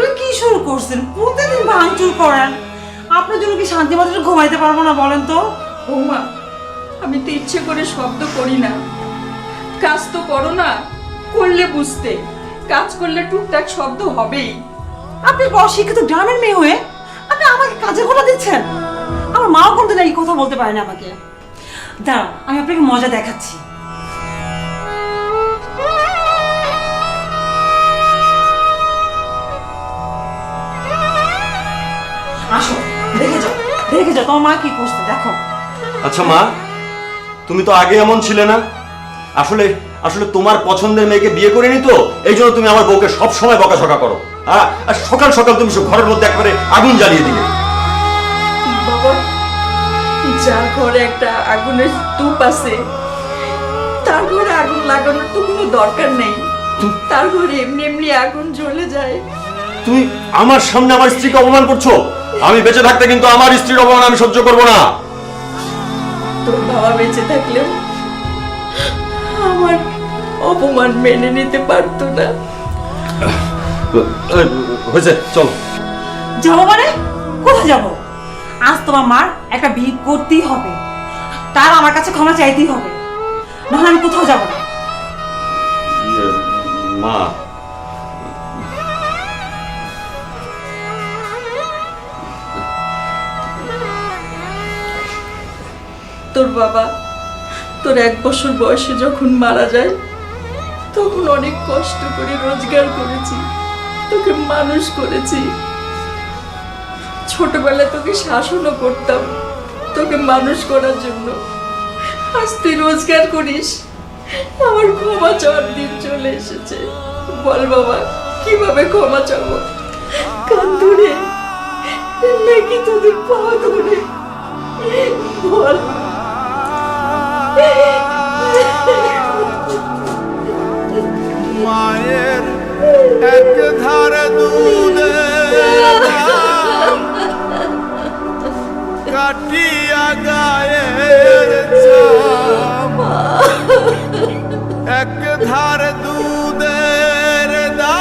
শুরু করছেন? প্রতিদিন ভাঙচুর করেন। আপনার জন্য কি শান্তি মতো একটু ঘুমাইতে পারব না বলেন তো? বৌমা আমি তো ইচ্ছে করে শব্দ করি না। কাজ তো করো না করলে বুঝতে। কাজ করলে টুকটাক শব্দ হবেই। আপনি অশিক্ষিত গ্রামের মেয়ে হয়ে আপনি আমাকে কাজে খোলা দিচ্ছেন? আমার মাও কোনদিন এই কথা বলতে পারে না আমাকে। দাঁড়াও আমি আপনাকে মজা দেখাচ্ছি। আসো দেখে যাও দেখে যাও তোমার মা কি করছে দেখো। আচ্ছা মা তুমি তো আগে এমন ছিলে না। আসলে আসলে তোমার পছন্দের মেয়েকে বিয়ে করিনি তো এই জন্য তুমি আমার বউকে সব সময় বকাঝকা করো। হ্যাঁ আর সকাল সকাল তুমি সব ঘরের মধ্যে একবারে আগুন জ্বালিয়ে দিলে। বাবা যার ঘরে একটা আগুনের স্তূপ আছে তার ঘরে আগুন লাগানোর তো কোনো দরকার নেই। তার ঘরে এমনি এমনি আগুন জ্বলে যায়। তুমি আমার সামনে আমার স্ত্রীকে অপমান করছ? আমি বেঁচে থাকতে কিন্তু আমার স্ত্রীর অপমান আমি সহ্য করব না। তোর বাবা বেঁচে থাকলেও আমার অপমান মেনে নিতে পারতো না। হয়েছে চলো। যাব মানে? কোথায় যাব? আজ তোমার মার একটা বিয়ে করতেই হবে। তার আমার কাছে ক্ষমা চাইতেই হবে। নাহলে আমি কোথাও যাব না। ইয়ে, মা তোর বাবা, তোর এক বছর বয়সে যখন মারা যায়, তখন অনেক কষ্ট করে রোজগার করেছি, তোকে মানুষ করেছি। ছোটবেলায় তোকে শাসনও করতাম, তোকে মানুষ করার জন্য। আজ তুই রোজগার করিস, আমার ক্ষমা চাওয়ার দিন চলে এসেছে। বল বাবা, কীভাবে ক্ষমা চাবো? কান ধরে, নাকি তোদের পা ধরে? বল। মায়ের এক ধারে দুধে কাটিয়া গায়ের এক ধারে দুধের দা